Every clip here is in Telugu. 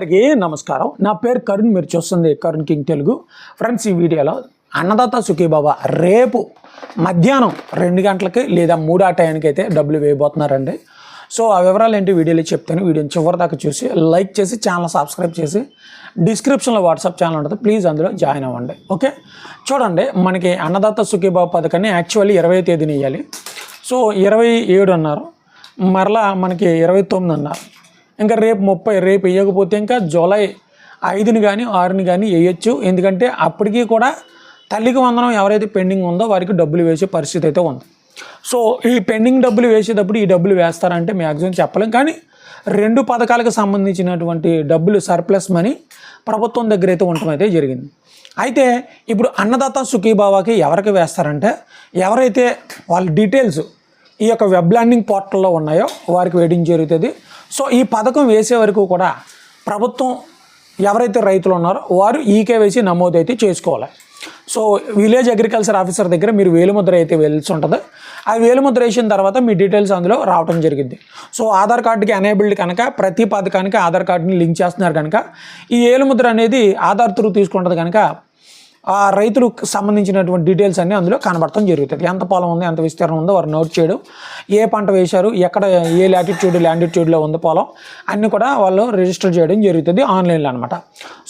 అందరికీ నమస్కారం. నా పేరు కరుణ్ మీరు చూస్తుంది కరుణ్ కింగ్ తెలుగు. ఫ్రెండ్స్ ఈ వీడియోలో అన్నదాత సుఖీబాబా రేపు మధ్యాహ్నం రెండు గంటలకి లేదా మూడు ఆ టైంకి అయితే డబ్బులు వేయబోతున్నారండి. సో ఆ వివరాలు ఏంటి వీడియోలో చెప్తాను. వీడియోని చివరి దాకా చూసి లైక్ చేసి ఛానల్ సబ్స్క్రైబ్ చేసి డిస్క్రిప్షన్లో వాట్సాప్ ఛానల్ ఉంటుంది. ప్లీజ్ అందులో జాయిన్ అవ్వండి. ఓకే? చూడండి మనకి అన్నదాత సుఖీబాబా పథకాన్ని యాక్చువల్లీ ఇరవై తేదీని ఇవ్వాలి సో ఇరవై ఏడు అన్నారు. మరలా మనకి ఇరవై తొమ్మిది అన్నారు. ఇంకా రేపు ముప్పై రేపు వేయకపోతే ఇంకా జూలై ఐదుని కానీ ఆరుని కానీ వేయచ్చు ఎందుకంటే అప్పటికీ కూడా తల్లికి వందనం ఎవరైతే పెండింగ్ ఉందో వారికి డబ్బులు వేసే పరిస్థితి అయితే ఉంది. సో ఈ పెండింగ్ డబ్బులు వేసేటప్పుడు ఈ డబ్బులు వేస్తారంటే మ్యాక్సిమం చెప్పలేం. కానీ రెండు పథకాలకు సంబంధించినటువంటి డబ్బులు సర్ప్లస్ మనీ ప్రభుత్వం దగ్గర అయితే ఉండటం అయితే జరిగింది. అయితే ఇప్పుడు అన్నదాత సుఖీభావాకి ఎవరికి వేస్తారంటే ఎవరైతే వాళ్ళ డీటెయిల్స్ ఈ యొక్క వెబ్ ల్యాండింగ్ పోర్టల్లో ఉన్నాయో వారికి వేయడం జరుగుతుంది. సో ఈ పథకం వేసే వరకు కూడా ప్రభుత్వం ఎవరైతే రైతులు ఉన్నారో వారు ఈకేవైసీ నమోదు అయితే చేసుకోవాలి. సో విలేజ్ అగ్రికల్చర్ ఆఫీసర్ దగ్గర మీరు వేలుముద్ర అయితే వెళ్ళి ఉంటుంది. ఆ వేలుముద్ర వేసిన తర్వాత మీ డీటెయిల్స్ అందులో రావడం జరిగింది. సో ఆధార్ కార్డుకి ఎనేబుల్డ్ కనుక ప్రతి పథకానికి ఆధార్ కార్డుని లింక్ చేస్తున్నారు కనుక ఈ వేలుముద్ర అనేది ఆధార్ త్రూ తీసుకుంటుంది కనుక ఆ రైతులకు సంబంధించినటువంటి డీటెయిల్స్ అన్నీ అందులో కనబడటం జరుగుతుంది. ఎంత పొలం ఉంది ఎంత విస్తీర్ణం ఉందో వారు నోట్ చేయడం. ఏ పంట వేశారు ఎక్కడ ఏ లాటిట్యూడ్ ల్యాండిట్యూడ్లో ఉంది పొలం అన్నీ కూడా వాళ్ళు రిజిస్టర్ చేయడం జరుగుతుంది ఆన్లైన్లో అనమాట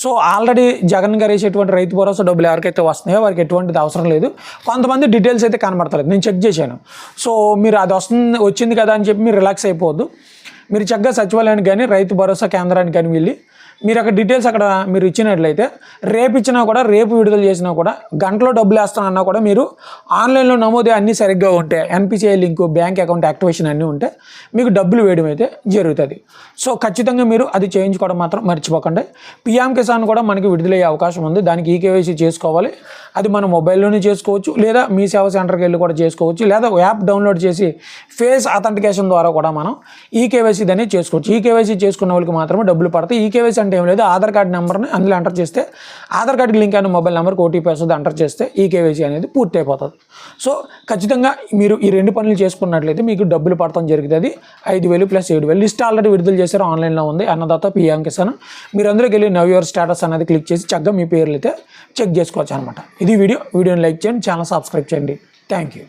సో ఆల్రెడీ జగన్ గారు వేసేటువంటి రైతు భరోసా డబ్బులు ఎవరికైతే వస్తున్నాయో వారికి ఎటువంటిది అవసరం లేదు. కొంతమంది డీటెయిల్స్ అయితే కనబడతలేదు. నేను చెక్ చేశాను. సో మీరు అది వస్తుంది వచ్చింది కదా అని చెప్పి మీరు రిలాక్స్ అయిపోవద్దు. మీరు చక్కగా సచివాలయానికి కానీ రైతు భరోసా కేంద్రానికి కానీ వెళ్ళి మీరు అక్కడ డీటెయిల్స్ అక్కడ మీరు ఇచ్చినట్లయితే రేపు ఇచ్చినా కూడా రేపు విడుదల చేసినా కూడా గంటలో డబ్బులు వేస్తానన్నా కూడా మీరు ఆన్లైన్లో నమోదు అన్నీ సరిగ్గా ఉంటే NPCI link bank account activation అన్నీ ఉంటే మీకు డబ్బులు వేయడం అయితే జరుగుతుంది. సో ఖచ్చితంగా మీరు అది చేయించుకోవడం మాత్రం మర్చిపోకండి. పిఎం కిసాన్ కూడా మనకి విడుదలయ్యే అవకాశం ఉంది. దానికి ఈకేవైసీ చేసుకోవాలి. అది మన మొబైల్లోనే చేసుకోవచ్చు. లేదా మీ సేవ సెంటర్కి వెళ్ళి కూడా చేసుకోవచ్చు. లేదా యాప్ డౌన్లోడ్ చేసి ఫేస్ అథెంటికేషన్ ద్వారా కూడా మనం ఈకేవైసీ దాన్ని చేసుకోవచ్చు. ఈకేవైసీ చేసుకున్న వాళ్ళకి మాత్రమే డబ్బులు పడతాయి. ఈకేవైసీ అంటే ఏం లేదు. ఆధార్ కార్డు నెంబర్ని అందులో ఎంటర్ చేస్తే ఆధార్ కార్డుకి లింక్ అయిన మొబైల్ నెంబర్కి ఓటీపీ వస్తుంది. ఎంటర్ చేస్తే ఈ కేవైసీ అనేది పూర్తి అయిపోతుంది సో ఖచ్చితంగా మీరు ఈ రెండు పనులు చేసుకున్నట్లయితే మీకు డబ్బులు పడటం జరుగుతుంది. ఐదు వేలు ప్లస్ ఏడు వేలు. లిస్ట్ ఆల్రెడీ విడుదల చేశారు. ఆన్లైన్లో ఉంది. అన్నదాత పిఎం కిసాన్ మీరు అందరికి వెళ్ళి నవ్ యువర్ స్టేటస్ అనేది క్లిక్ చేసి చక్కగా మీ పేర్లు అయితే చెక్ చేసుకోవచ్చు అనమాట ఇది వీడియో. వీడియోని లైక్ చేయండి. ఛానల్ సబ్స్క్రైబ్ చేయండి. Thank you.